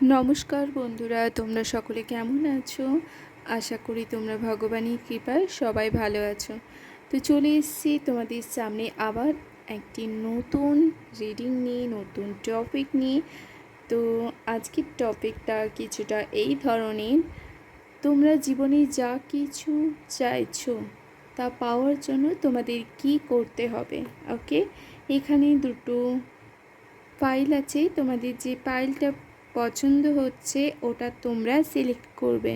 নমস্কার বন্ধুরা, তোমরা সকলে কেমন আছো? আশা করি তোমরা ভগবানের কৃপায় সবাই ভালো আছো। তো চলে এসেছি তোমাদের সামনে আবার একটি নতুন রিডিং নিয়ে, নতুন টপিক নিয়ে। তো আজকের টপিকটা কিছুটা এই ধরনের, তোমরা জীবনে যা কিছু চাইছো তা পাওয়ার জন্য তোমাদের কি করতে হবে? ওকে এখানে দুটো ফাইল আছে, তোমাদের যে ফাইলটা পছন্দ হচ্ছে, ওটা তোমরা সিলেক্ট করবে।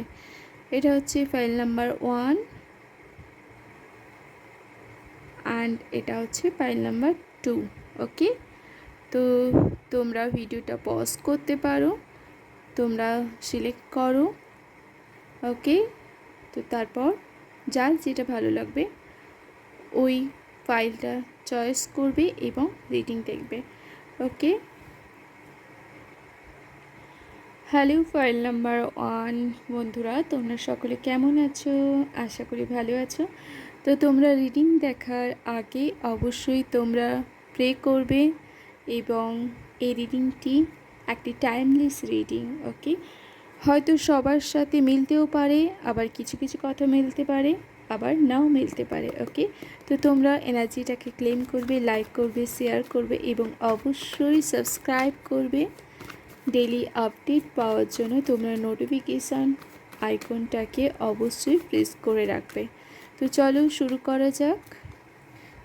এটা হচ্ছে ফাইল নাম্বার ওয়ান অ্যান্ড এটা হচ্ছে ফাইল নাম্বার টু ওকে তো তোমরা ভিডিওটা পজ করতে পারো, তোমরা সিলেক্ট করো ওকে তো তারপর যার যেটা ভালো লাগবে, ওই ফাইলটা চয়েস করবে এবং রিডিং দেখবে okay hello, file number one. বন্ধুরা, তোমরা সকলে কেমন আছো? আশা করি ভালো আছো। তো তোমরা রিডিং দেখার আগে অবশ্যই তোমরা প্রে করবে এবং এই রিডিংটি একটি টাইমলেস রিডিং, ওকে? হয়তো সবার সাথে মিলতেও পারে, আবার কিছু কিছু কথা মিলতে পারে, আবার নাও মিলতে পারে, ওকে? তো তোমরা এনার্জিটাকে ক্লেম করবে, লাইক করবে, শেয়ার করবে এবং অবশ্যই সাবস্ক্রাইব করবে। ডেলি আপডেট পাওয়ার জন্য তোমরা নোটিফিকেশান আইকনটাকে অবশ্যই প্রেস করে রাখবে। তো চলো শুরু করা যাক।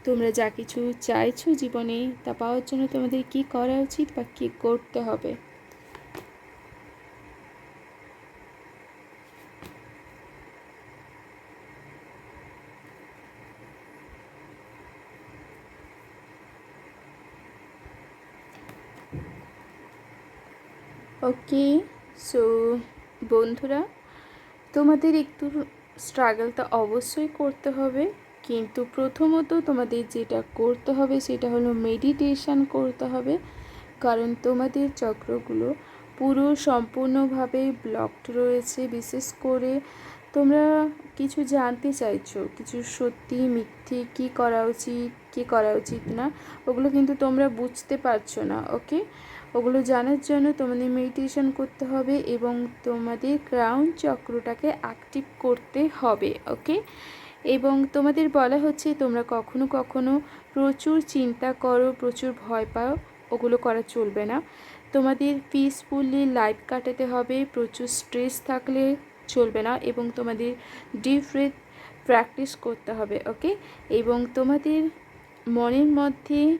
তোমরা যা কিছু চাইছো জীবনে তা পাওয়ার জন্য তোমাদের কি করা উচিত বা কী করতে হবে? ওকে সো বন্ধুরা, তোমাদের একটু স্ট্রাগল তো অবশ্যই করতে হবে, কিন্তু প্রথমত তোমাদের যেটা করতে হবে সেটা হলো মেডিটেশন করতে হবে, কারণ তোমাদের চক্রগুলো পুরো সম্পূর্ণভাবে ব্লকড রয়েছে, বিশেষ করে তোমরা কিছু জানতে চাইছো, কিছু সত্যি মিথ্যে কী করা উচিত কী করা উচিত না, ওগুলো কিন্তু তোমরা বুঝতে পারছ না ওকে ওগুলো জানার জন্য তোমাদের মেডিটেশন করতে হবে এবং তোমাদের ক্রাউন চক্রটাকে অ্যাক্টিভ করতে হবে ওকে এবং তোমাদের বলা হচ্ছে তোমরা কখনো কখনো প্রচুর চিন্তা করো, প্রচুর ভয় পাও, ওগুলো করা চলবে না। তোমাদের পিসফুলি লাইফ কাটাতে হবে, প্রচুর স্ট্রেস থাকলে চলবে না এবং তোমাদের ডিপ প্র্যাকটিস করতে হবে ওকে এবং তোমাদের মনের মধ্যে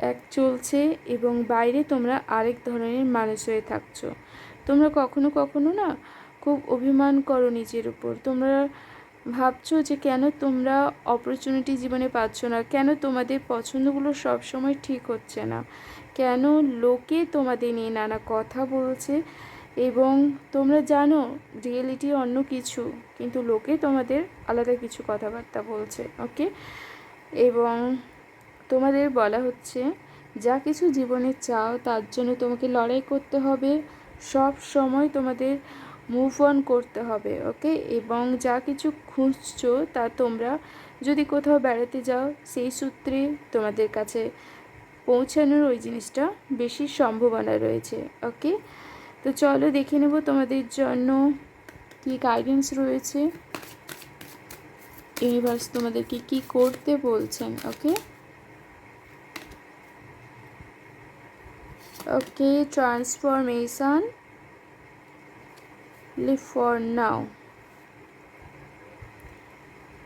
এক চলছে এবং বাইরে তোমরা আরেক ধরনের মানুষ হয়ে থাকছো। তোমরা কখনো কখনো না খুব অভিমান করো নিজের উপর। তোমরা ভাবছ যে কেন তোমরা অপরচুনিটি জীবনে পাচ্ছ না? কেন তোমাদের পছন্দগুলো সব সময় ঠিক হচ্ছে না? কেন লোকে তোমাদের নিয়ে নানা কথা বলছে? এবং তোমরা জানো রিয়েলিটি অন্য কিছু, কিন্তু লোকে তোমাদের আলাদা কিছু কথাবার্তা বলছে ওকে এবং তোমাদের বলা হচ্ছে, যা কিছু জীবনে চাও, তার জন্য তোমাকে লড়াই করতে হবে। সব সময় তোমাদের মুভ অন করতে হবে ওকে এবং যা কিছু খুঁজছো, তা তোমরা যদি কোথাও বেড়াতে যাও, সেই সূত্রে তোমাদের কাছে পৌঁছানোর ওই জিনিসটা বেশি সম্ভাবনা রয়েছে ওকে তো চলো দেখে নেব তোমাদের জন্য কী গাইডেন্স রয়েছে। ইউনিভার্স তোমাদেরকে কি করতে বলছেন, okay? Okay transformation live for now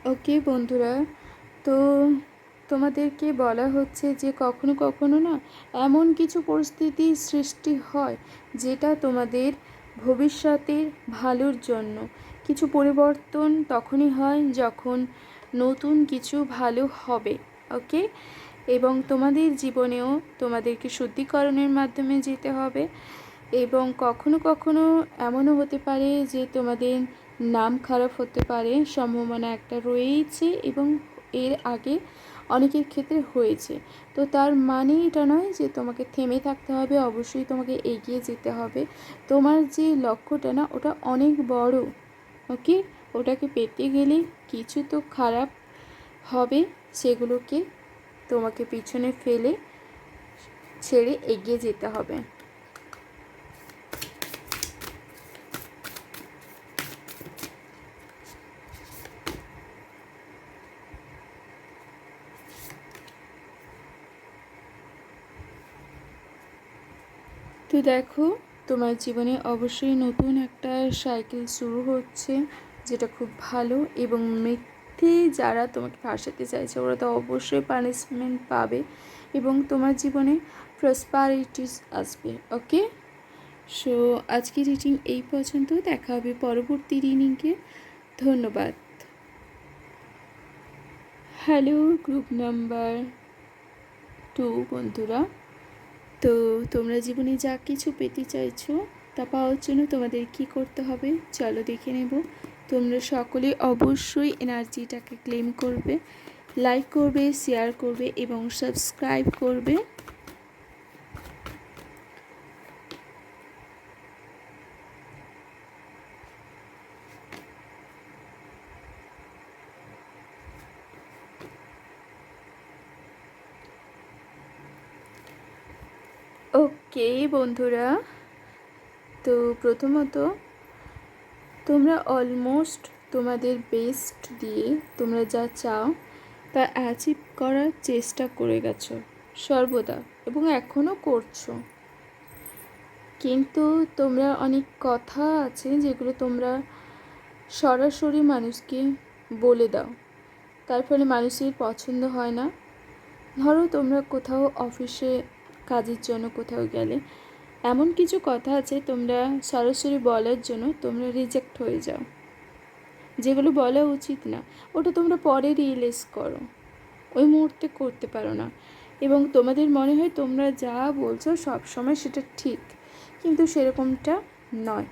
okay, বন্ধুরা, তো তোমাদেরকে বলা হচ্ছে যে কখনো কখনো না এমন কিছু পরিস্থিতি সৃষ্টি হয় যেটা তোমাদের ভবিষ্যতের ভালোর জন্য কিছু পরিবর্তন তখনই হয় যখন নতুন কিছু ভালো হবে ওকে এবং তোমাদের জীবনেও তোমাদেরকে শুদ্ধিকরণের মাধ্যমে যেতে হবে এবং কখনো কখনো এমনও হতে পারে যে তোমাদের নাম খারাপ হতে পারে, সম্ভাবনা একটা রয়েছে এবং এর আগে অনেকের ক্ষেত্রে হয়েছে। তো তার মানে এটা নয় যে তোমাকে থেমে থাকতে হবে, অবশ্যই তোমাকে এগিয়ে যেতে হবে। তোমার যে লক্ষ্যটা না, ওটা অনেক বড়। ওকে? ওটাকে পেতে গেলে কিছু তো খারাপ হবে, সেগুলোকে তোমাকে পিছনে ফেলে ছেড়ে এগিয়ে যেতে হবে। তো দেখো তোমার জীবনে অবশ্যই নতুন একটা সাইকেল শুরু হচ্ছে, যেটা খুব ভালো এবং মিথ্যে যারা তোমাকে ফাঁসাতে চাইছে, ওরা তো অবশ্যই পানিশমেন্ট পাবে এবং তোমার জীবনে প্রসপারিটিস আসবে ওকে সো আজকে রিডিং এই পর্যন্ত, দেখা হবে পরবর্তী রিডিংকে ধন্যবাদ। হ্যালো গ্রুপ নাম্বার টু বন্ধুরা। তো তোমরা জীবনে যা কিছু পেতে চাইছো তা পাওয়ার জন্য তোমাদের কি করতে হবে? চলো দেখে নেব। তোমরা সকলে অবশ্যই এনার্জিটাকে ক্লেম করবে লাইক করবে শেয়ার করবে এবং সাবস্ক্রাইব করবে। ওকে বন্ধুরা। তো প্রথমত, তোমরা অলমোস্ট তোমাদের বেস্ট দিয়ে তোমরা যা চাও তা অ্যাচিভ করার চেষ্টা করে গেছো, সর্বদা, এবং এখনও করছ। কিন্তু তোমরা অনেক কথা আছে যেগুলো তোমরা সরাসরি মানুষকে বলে দাও। তার ফলে মানুষের পছন্দ হয় না। ধরো তোমরা কোথাও অফিসে কাজের জন্য কোথাও গেলে। এমন কিছু কথা আছে, তোমরা সরাসরি বলার জন্য তোমরা রিজেক্ট হয়ে যাও। যেগুলো বলা উচিত না, ওটা তোমরা পরে রিয়েলাইজ করো। ওই মুহূর্তে করতে পারো না। এবং তোমাদের মনে হয় তোমরা যা বলছো সব সময় সেটা ঠিক, কিন্তু সেরকমটা নয়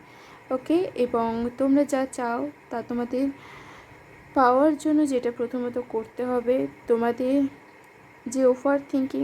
ওকে এবং তোমরা যা চাও তা তোমাদের পাওয়ার জন্য যেটা প্রথমত করতে হবে, তোমাদের যে ওভার থিঙ্কিং